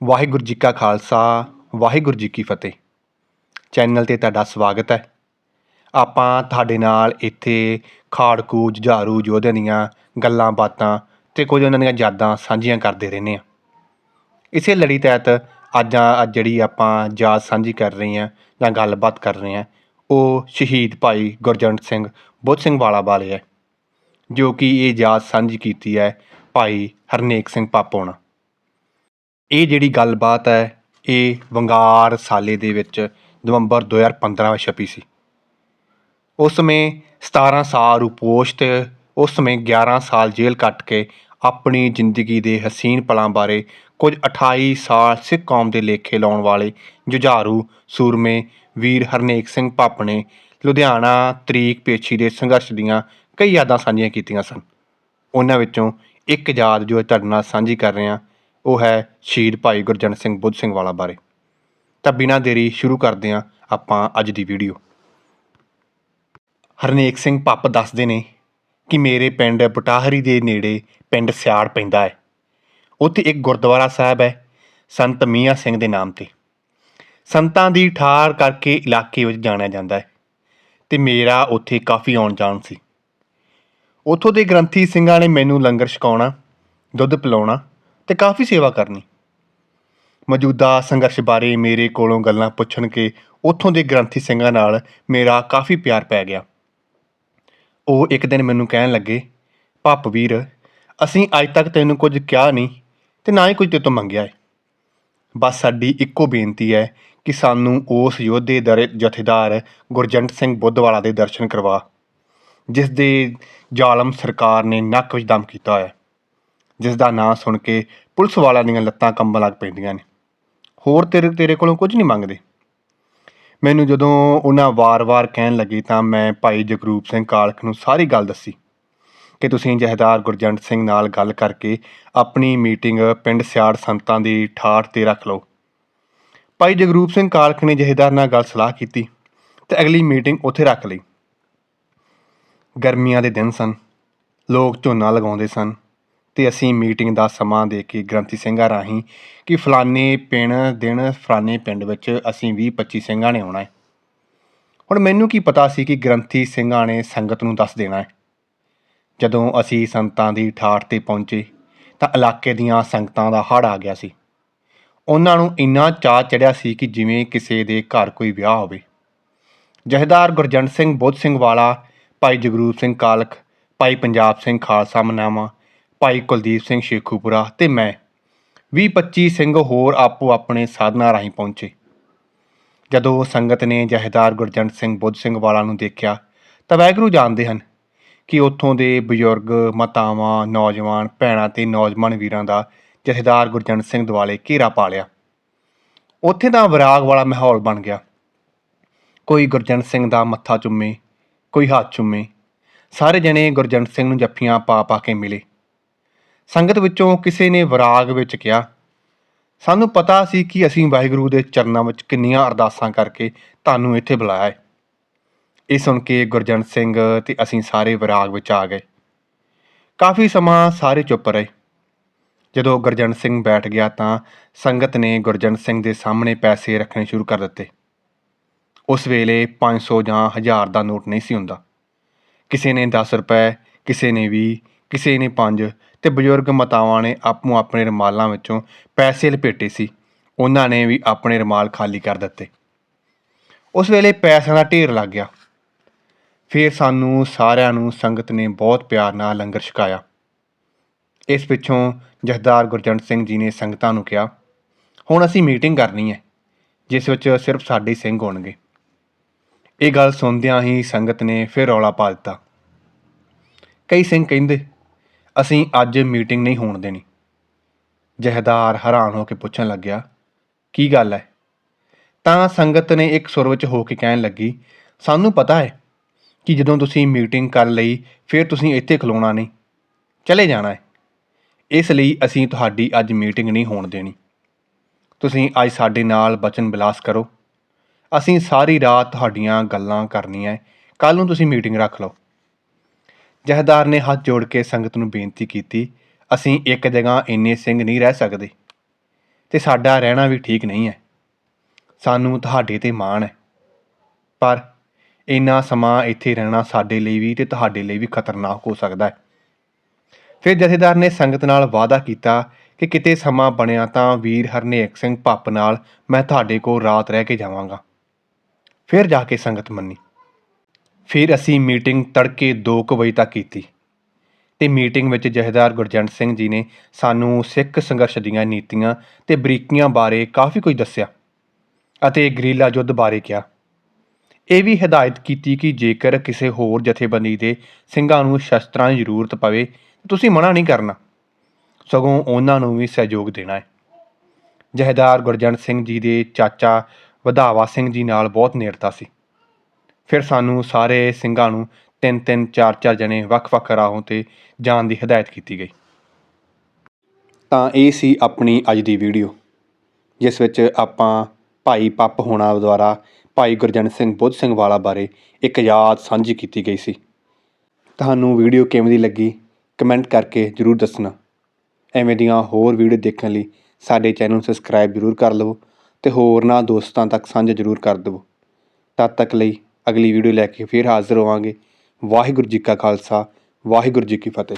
ਵਾਹਿਗੁਰੂ ਜੀ ਕਾ ਖਾਲਸਾ, ਵਾਹਿਗੁਰੂ ਜੀ ਕੀ ਫਤਿਹ। ਚੈਨਲ ਤੇ ਤੁਹਾਡਾ ਸਵਾਗਤ ਹੈ। ਆਪਾਂ ਤੁਹਾਡੇ ਨਾਲ ਇੱਥੇ ਖਾੜਕੂ ਜੁਝਾਰੂ ਯੋਧਿਆਂ ਦੀਆਂ ਗੱਲਾਂ ਬਾਤਾਂ ਤੇ ਕੁਝ ਉਹਨਾਂ ਦੀਆਂ ਯਾਦਾਂ ਸਾਂਝੀਆਂ ਕਰਦੇ ਰਹਿੰਦੇ ਹਾਂ। ਇਸੇ ਲੜੀ ਤਹਿਤ ਅੱਜ ਜਿਹੜੀ ਆਪਾਂ ਯਾਦ ਸਾਂਝੀ ਕਰ ਰਹੇ ਹਾਂ ਜਾਂ ਗੱਲਬਾਤ ਕਰ ਰਹੇ ਹਾਂ, ਉਹ ਸ਼ਹੀਦ ਭਾਈ ਗੁਰਜੰਟ ਸਿੰਘ ਬੁੱਧ ਸਿੰਘ ਵਾਲਾ ਵਾਲੇ ਹੈ, ਜੋ ਕਿ ਇਹ ਯਾਦ ਸਾਂਝੀ ਕੀਤੀ ਹੈ ਭਾਈ ਹਰਨੇਕ ਸਿੰਘ ਪਾਪੋਣਾ। ਇਹ ਜਿਹੜੀ ਗੱਲਬਾਤ ਹੈ, ਇਹ ਵੰਗਾਰ ਸਾਲੇ ਦੇ ਵਿੱਚ ਨਵੰਬਰ 2015 ਵਿੱਚ ਛਪੀ ਸੀ। ਉਸ ਸਮੇਂ 17 ਸਾਲ ਰੂਪੋਸ਼ ਤੇ ਉਸ ਸਮੇਂ 11 ਸਾਲ ਜੇਲ੍ਹ ਕੱਟ ਕੇ ਆਪਣੀ ਜ਼ਿੰਦਗੀ ਦੇ ਹਸੀਨ ਪਲਾਂ ਬਾਰੇ ਕੁਝ 28 ਸਾਲ ਸਿੱਖ ਕੌਮ ਦੇ ਲੇਖੇ ਲਾਉਣ ਵਾਲੇ ਜੁਝਾਰੂ, ਸੂਰਮੇ ਵੀਰ ਹਰਨੇਕ ਸਿੰਘ ਭੱਪ ਨੇ ਲੁਧਿਆਣਾ ਤਰੀਕ ਪੇਛੀ ਦੇ ਸੰਘਰਸ਼ ਦੀਆਂ ਕਈ ਯਾਦਾਂ ਸਾਂਝੀਆਂ ਕੀਤੀਆਂ ਸਨ। ਉਹਨਾਂ ਵਿੱਚੋਂ ਇੱਕ ਯਾਦ ਜੋ ਤੁਹਾਡੇ ਨਾਲ ਸਾਂਝੀ ਕਰ ਰਹੇ ਹਾਂ ਉਹ ਹੈ ਸ਼ਹੀਦ ਭਾਈ ਗੁਰਜੰਟ ਸਿੰਘ ਬੁੱਧ ਸਿੰਘ ਵਾਲਾ ਬਾਰੇ। ਤਾਂ ਬਿਨਾਂ ਦੇਰੀ ਸ਼ੁਰੂ ਕਰਦੇ ਹਾਂ ਆਪਾਂ ਅੱਜ ਦੀ ਵੀਡੀਓ। ਹਰਨੇਕ ਸਿੰਘ ਪੱਪ ਦੱਸਦੇ ਨੇ ਕਿ ਮੇਰੇ ਪਿੰਡ ਬਟਾਹਰੀ ਦੇ ਨੇੜੇ ਪਿੰਡ ਸਿਆੜ ਪੈਂਦਾ ਹੈ। ਉੱਥੇ ਇੱਕ ਗੁਰਦੁਆਰਾ ਸਾਹਿਬ ਹੈ ਸੰਤ ਮੀਆਂ ਸਿੰਘ ਦੇ ਨਾਮ ਤੇ। ਸੰਤਾਂ ਦੀ ਠਾਰ ਕਰਕੇ ਇਲਾਕੇ ਵਿੱਚ ਜਾਣਿਆ ਜਾਂਦਾ ਹੈ ਤੇ ਮੇਰਾ ਉੱਥੇ ਕਾਫੀ ਆਉਣ ਜਾਣ ਸੀ। ਉੱਥੋਂ ਦੇ ਗ੍ਰੰਥੀ ਸਿੰਘਾਂ ਨੇ ਮੈਨੂੰ ਲੰਗਰ ਛਕਾਉਣਾ, ਦੁੱਧ ਪਿਲਾਉਣਾ ਤੇ ਕਾਫੀ ਸੇਵਾ ਕਰਨੀ। ਮੌਜੂਦਾ ਸੰਘਰਸ਼ ਬਾਰੇ ਮੇਰੇ ਕੋਲੋਂ ਗੱਲਾਂ ਪੁੱਛਣ ਕੇ ਉੱਥੋਂ ਦੇ ਗ੍ਰੰਥੀ ਸਿੰਘਾਂ ਨਾਲ ਮੇਰਾ ਕਾਫੀ ਪਿਆਰ ਪੈ ਗਿਆ। ਉਹ ਇੱਕ ਦਿਨ ਮੈਨੂੰ ਕਹਿਣ ਲੱਗੇ, ਭੱਪ ਵੀਰ, ਅਸੀਂ ਅੱਜ ਤੱਕ ਤੈਨੂੰ ਕੁਝ ਕਿਹਾ ਨਹੀਂ ਤੇ ਨਾ ਹੀ ਕੁਝ ਤੇਰੇ ਤੋਂ ਮੰਗਿਆ ਹੈ ਬਸ ਸਾਡੀ ਇੱਕੋ ਬੇਨਤੀ ਹੈ ਕਿ ਸਾਨੂੰ ਉਸ ਯੋਧੇ ਦਰ ਜਥੇਦਾਰ ਗੁਰਜੰਟ ਸਿੰਘ ਬੁੱਧਵਾਲਾ ਦੇ ਦਰਸ਼ਨ ਕਰਵਾ, ਜਿਸ ਦੇ ਜ਼ਾਲਮ ਸਰਕਾਰ ਨੇ ਨੱਕ ਵਿੱਚ ਦਮ ਕੀਤਾ ਹੋਇਆ ਹੈ। ਜਿਸ ਦਾ ਨਾਂ ਸੁਣ ਕੇ ਪੁਲਿਸ ਵਾਲਿਆਂ ਦੀਆਂ ਲੱਤਾਂ ਕੰਬਣ ਲੱਗ ਪੈਂਦੀਆਂ ਨੇ। ਹੋਰ ਤੇਰੇ ਤੇਰੇ ਕੋਲੋਂ ਕੁਝ ਨਹੀਂ ਮੰਗਦੇ। ਮੈਨੂੰ ਜਦੋਂ ਉਹਨਾਂ ਵਾਰ-ਵਾਰ ਕਹਿਣ ਲੱਗੀ ਤਾਂ ਮੈਂ ਭਾਈ ਜਗਰੂਪ ਸਿੰਘ ਕਾਲਖ ਨੂੰ ਸਾਰੀ ਗੱਲ ਦੱਸੀ ਕਿ ਤੁਸੀਂ ਜਹਦਾਰ ਗੁਰਜੰਟ ਸਿੰਘ ਨਾਲ ਗੱਲ ਕਰਕੇ ਆਪਣੀ ਮੀਟਿੰਗ ਪਿੰਡ ਸਿਆੜ ਸੰਤਾਂ ਦੀ ਠਾਠ ਤੇ ਰੱਖ ਲਓ। ਭਾਈ ਜਗਰੂਪ ਸਿੰਘ ਕਾਲਖ ਨੇ ਜਹੇਦਾਰ ਨਾਲ ਗੱਲ ਸਲਾਹ ਕੀਤੀ ਤੇ ਅਗਲੀ ਮੀਟਿੰਗ ਉੱਥੇ ਰੱਖ ਲਈ। ਗਰਮੀਆਂ ਦੇ ਦਿਨ ਸਨ। ਲੋਕ ਝੋਨਾ ਲਗਾਉਂਦੇ ਸਨ। ਤੇ ਅਸੀਂ ਮੀਟਿੰਗ ਦਾ ਸਮਾਂ ਦੇ ਕੇ ਗ੍ਰੰਥੀ ਸਿੰਘਾਂ ਰਾਹੀਂ ਕਿ ਫਲਾਣੇ ਪਿੰਡ ਦਿਨ ਫਲਾਣੇ ਪਿੰਡ ਵਿੱਚ ਅਸੀਂ 20 25 ਸਿੰਘਾਂ ਨੇ ਆਉਣਾ ਹੈ। ਹੁਣ ਮੈਨੂੰ ਕੀ ਪਤਾ ਸੀ ਕਿ ਗ੍ਰੰਥੀ ਸਿੰਘਾਂ ਨੇ ਸੰਗਤ ਨੂੰ ਦੱਸ ਦੇਣਾ ਹੈ। ਜਦੋਂ ਅਸੀਂ ਸੰਤਾਂ ਦੀ ਠਾਠ ਤੇ ਪਹੁੰਚੇ ਤਾਂ ਇਲਾਕੇ ਦੀਆਂ ਸੰਗਤਾਂ ਦਾ ਹੜ ਆ ਗਿਆ ਸੀ। ਉਹਨਾਂ ਨੂੰ ਇੰਨਾ ਚਾਅ ਚੜਿਆ ਸੀ ਕਿ ਜਿਵੇਂ ਕਿਸੇ ਦੇ ਘਰ ਕੋਈ ਵਿਆਹ ਹੋਵੇ। ਜਹੇਦਾਰ ਗੁਰਜੰਟ ਸਿੰਘ ਬੁੱਧ ਸਿੰਘ ਵਾਲਾ, ਭਾਈ ਜਗਰੂਪ ਸਿੰਘ ਕਾਲਖ, ਭਾਈ ਪੰਜਾਬ ਸਿੰਘ ਖਾਲਸਾ ਮਨਾਵਾ ਭਾਈ ਕੁਲਦੀਪ ਸਿੰਘ ਸ਼ੇਖੂਪੁਰਾ ਤੇ ਮੈਂ 20-25 ਸਿੰਘ ਹੋਰ ਆਪੋ ਆਪਣੇ ਸਾਧਨਾਂ ਰਾਹੀਂ ਪਹੁੰਚੇ। ਜਦੋਂ ਸੰਗਤ ਨੇ ਜਹੇਦਾਰ ਗੁਰਜੰਟ ਸਿੰਘ ਬੁੱਧ ਸਿੰਘ ਵਾਲਾ ਨੂੰ ਦੇਖਿਆ ਤਾਂ ਵੈਗਰੂ ਜਾਣਦੇ ਹਨ ਕਿ ਉੱਥੋਂ ਦੇ ਬਜ਼ੁਰਗ, ਮਾਤਾਵਾਂ, ਨੌਜਵਾਨ, ਭੈਣਾਂ ਤੇ ਨੌਜਵਾਨ ਵੀਰਾਂ ਦਾ ਜਥੇਦਾਰ ਗੁਰਜੰਟ ਸਿੰਘ ਦੁਆਲੇ ਘੇਰਾ ਪਾ ਲਿਆ। ਉੱਥੇ ਤਾਂ ਵਿਰਾਗ ਵਾਲਾ ਮਾਹੌਲ ਬਣ ਗਿਆ। ਕੋਈ ਗੁਰਜੰਟ ਸਿੰਘ ਦਾ ਮੱਥਾ ਚੁੰਮੇ, ਕੋਈ ਹੱਥ ਚੁੰਮੇ, ਸਾਰੇ ਜਣੇ ਗੁਰਜੰਟ ਸਿੰਘ ਨੂੰ ਜੱਫੀਆਂ ਪਾ ਪਾ ਕੇ ਮਿਲੇ। ਸੰਗਤ ਵਿੱਚੋਂ ਕਿਸੇ ਨੇ ਵਿਰਾਗ ਵਿੱਚ ਕਿਹਾ, ਸਾਨੂੰ ਪਤਾ ਸੀ ਕਿ ਅਸੀਂ ਵਾਹਿਗੁਰੂ ਦੇ ਚਰਨਾਂ ਵਿੱਚ ਕਿੰਨੀਆਂ ਅਰਦਾਸਾਂ ਕਰਕੇ ਤੁਹਾਨੂੰ ਇੱਥੇ ਬੁਲਾਇਆ ਹੈ ਇਹ ਸੁਣ ਕੇ ਗੁਰਜੰਟ ਸਿੰਘ ਤੇ ਅਸੀਂ ਸਾਰੇ ਵਿਰਾਗ ਵਿੱਚ ਆ ਗਏ। ਕਾਫੀ ਸਮਾਂ ਸਾਰੇ ਚੁੱਪ ਰਹੇ। ਜਦੋਂ ਗੁਰਜੰਟ ਸਿੰਘ ਬੈਠ ਗਿਆ ਤਾਂ ਸੰਗਤ ਨੇ ਗੁਰਜੰਟ ਸਿੰਘ ਦੇ ਸਾਹਮਣੇ ਪੈਸੇ ਰੱਖਣੇ ਸ਼ੁਰੂ ਕਰ ਦਿੱਤੇ। ਉਸ ਵੇਲੇ 500 ਜਾਂ 1000 ਦਾ ਨੋਟ ਨਹੀਂ ਸੀ ਹੁੰਦਾ। ਕਿਸੇ ਨੇ 10 ਰੁਪਏ, ਕਿਸੇ ਨੇ 20 ਕਿਸੇ ਨੇ 5 ਤੇ ਬਜ਼ੁਰਗ ਮਾਤਾਵਾਂ ਨੇ ਆਪੋ ਆਪਣੇ ਰਮਾਲਾਂ ਵਿੱਚੋਂ ਪੈਸੇ ਲਪੇਟੇ ਸੀ। ਉਹਨਾਂ ਨੇ ਵੀ ਆਪਣੇ ਰਮਾਲ ਖਾਲੀ ਕਰ ਦਿੱਤੇ। ਉਸ ਵੇਲੇ ਪੈਸਿਆਂ ਦਾ ਢੇਰ ਲੱਗ ਗਿਆ। ਫਿਰ ਸਾਨੂੰ ਸਾਰਿਆਂ ਨੂੰ ਸੰਗਤ ਨੇ ਬਹੁਤ ਪਿਆਰ ਨਾਲ ਲੰਗਰ ਛਕਾਇਆ। ਇਸ ਪਿੱਛੋਂ ਜਥੇਦਾਰ ਗੁਰਜੰਟ ਸਿੰਘ ਜੀ ਨੇ ਸੰਗਤਾਂ ਨੂੰ ਕਿਹਾ, ਹੁਣ ਅਸੀਂ ਮੀਟਿੰਗ ਕਰਨੀ ਹੈ, ਜਿਸ ਵਿੱਚ ਸਿਰਫ ਸਾਡੇ ਸਿੰਘ ਹੋਣਗੇ। ਇਹ ਗੱਲ ਸੁਣਦਿਆਂ ਹੀ ਸੰਗਤ ਨੇ ਫਿਰ ਰੌਲਾ ਪਾ ਦਿੱਤਾ। ਕਈ ਸਿੰਘ ਕਹਿੰਦੇ ਅਸੀਂ ਅੱਜ ਮੀਟਿੰਗ ਨਹੀਂ ਹੋਣ ਦੇਣੀ। ਜਹੇਦਾਰ ਹੈਰਾਨ ਹੋ ਕੇ ਪੁੱਛਣ ਲੱਗਿਆ, ਕੀ ਗੱਲ ਹੈ ਤਾਂ ਸੰਗਤ ਨੇ ਇੱਕ ਸੁਰ ਵਿੱਚ ਹੋ ਕੇ ਕਹਿਣ ਲੱਗੀ, ਸਾਨੂੰ ਪਤਾ ਹੈ ਕਿ ਜਦੋਂ ਤੁਸੀਂ ਮੀਟਿੰਗ ਕਰ ਲਈ, ਫਿਰ ਤੁਸੀਂ ਇੱਥੇ ਖਲੋਣਾ ਨਹੀਂ, ਚਲੇ ਜਾਣਾ ਹੈ ਇਸ ਲਈ ਅਸੀਂ ਤੁਹਾਡੀ ਅੱਜ ਮੀਟਿੰਗ ਨਹੀਂ ਹੋਣ ਦੇਣੀ। ਤੁਸੀਂ ਅੱਜ ਸਾਡੇ ਨਾਲ ਬਚਨ ਬਿਲਾਸ ਕਰੋ। ਅਸੀਂ ਸਾਰੀ ਰਾਤ ਤੁਹਾਡੀਆਂ ਗੱਲਾਂ ਕਰਨੀਆਂ ਕੱਲ ਨੂੰ ਤੁਸੀਂ ਮੀਟਿੰਗ ਰੱਖ ਲਓ। ਜਹਦਾਰ ਨੇ ਹੱਥ ਜੋੜ ਕੇ ਸੰਗਤ ਨੂੰ ਬੇਨਤੀ ਕੀਤੀ, ਅਸੀਂ ਇੱਕ ਜਗ੍ਹਾ ਇੰਨੇ ਸਿੰਘ ਨਹੀਂ ਰਹਿ ਸਕਦੇ ਤੇ ਸਾਡਾ ਰਹਿਣਾ ਵੀ ਠੀਕ ਨਹੀਂ ਹੈ। ਸਾਨੂੰ ਤੁਹਾਡੇ ਤੇ ਮਾਣ ਹੈ। ਪਰ ਇੰਨਾ ਸਮਾਂ ਇੱਥੇ ਰਹਿਣਾ ਸਾਡੇ ਲਈ ਵੀ ਤੇ ਤੁਹਾਡੇ ਲਈ ਵੀ ਖਤਰਨਾਕ ਹੋ ਸਕਦਾ ਹੈ। ਫਿਰ ਜਥੇਦਾਰ ਨੇ ਸੰਗਤ ਨਾਲ ਵਾਅਦਾ ਕੀਤਾ ਕਿ ਕਿਤੇ ਸਮਾਂ ਬਣਿਆ ਤਾਂ ਵੀਰ ਹਰਨੇਕ ਸਿੰਘ ਭੱਪ ਨਾਲ ਮੈਂ ਤੁਹਾਡੇ ਕੋਲ ਰਾਤ ਰਹਿ ਕੇ ਜਾਵਾਂਗਾ। ਫਿਰ ਜਾ ਕੇ ਸੰਗਤ ਮੰਨੀ। ਫਿਰ ਅਸੀਂ ਮੀਟਿੰਗ ਤੜਕੇ 2:00 ਵਜੇ ਤੱਕ ਕੀਤੀ। ਤੇ ਮੀਟਿੰਗ ਵਿੱਚ ਜਥੇਦਾਰ ਗੁਰਜੰਟ ਸਿੰਘ ਜੀ ਨੇ ਸਾਨੂੰ ਸਿੱਖ ਸੰਘਰਸ਼ ਦੀਆਂ ਨੀਤੀਆਂ ਤੇ ਬਰੀਕੀਆਂ ਬਾਰੇ ਕਾਫੀ ਕੁਝ ਦੱਸਿਆ ਅਤੇ ਗਰੀਲਾ ਯੁੱਧ ਬਾਰੇ ਕਿਹਾ। ਇਹ ਵੀ ਹਦਾਇਤ ਕੀਤੀ ਕਿ ਜੇਕਰ ਕਿਸੇ ਹੋਰ ਜਥੇਬੰਦੀ ਦੇ ਸਿੰਘਾਂ ਨੂੰ ਸ਼ਸਤਰਾਂ ਦੀ ਜ਼ਰੂਰਤ ਪਵੇ, ਤੁਸੀਂ ਮਨਾ ਨਹੀਂ ਕਰਨਾ। ਸਗੋਂ ਉਹਨਾਂ ਨੂੰ ਵੀ ਸਹਿਯੋਗ ਦੇਣਾ ਹੈ। ਜਹੇਦਾਰ ਗੁਰਜੰਟ ਸਿੰਘ ਜੀ ਦੇ ਚਾਚਾ ਵਧਾਵਾ ਸਿੰਘ ਜੀ ਨਾਲ ਬਹੁਤ ਨੇੜਤਾ ਸੀ। ਫਿਰ ਸਾਨੂੰ ਸਾਰੇ ਸਿੰਘਾਂ ਨੂੰ ਤਿੰਨ ਤਿੰਨ, ਚਾਰ ਚਾਰ ਜਣੇ ਵੱਖ-ਵੱਖ ਰਾਹੋਂ ਤੇ ਜਾਣ ਦੀ ਹਦਾਇਤ ਕੀਤੀ ਗਈ। ਤਾਂ ਇਹ ਸੀ ਆਪਣੀ ਅੱਜ ਦੀ ਵੀਡੀਓ, ਜਿਸ ਵਿੱਚ ਆਪਾਂ ਭਾਈ ਪੱਪ ਹੋਣਾ ਦੁਆਰਾ ਭਾਈ ਗੁਰਜੰਟ ਸਿੰਘ ਬੁੱਧ ਸਿੰਘ ਵਾਲਾ ਬਾਰੇ ਇੱਕ ਯਾਦ ਸਾਂਝੀ ਕੀਤੀ ਗਈ ਸੀ। ਤੁਹਾਨੂੰ ਵੀਡੀਓ ਕਿਵੇਂ ਦੀ ਲੱਗੀ, ਕਮੈਂਟ ਕਰਕੇ ਜਰੂਰ ਦੱਸਣਾ। ਐਵੇਂ ਦੀਆਂ ਹੋਰ ਵੀਡੀਓ ਦੇਖਣ ਲਈ ਸਾਡੇ ਚੈਨਲ ਨੂੰ ਸਬਸਕ੍ਰਾਈਬ ਜਰੂਰ ਕਰ ਲਵੋ ਤੇ ਹੋਰਨਾਂ ਦੋਸਤਾਂ ਤੱਕ ਸਾਂਝਾ ਜਰੂਰ ਕਰ ਦਿਵੋ। ਤਦ ਤੱਕ ਲਈ ਅਗਲੀ ਵੀਡੀਓ ਲੈ ਕੇ ਫਿਰ ਹਾਜ਼ਰ ਹੋਵਾਂਗੇ। ਵਾਹਿਗੁਰੂ ਜੀ ਕਾ ਖਾਲਸਾ, ਵਾਹਿਗੁਰੂ ਜੀ ਕੀ ਫਤਿਹ।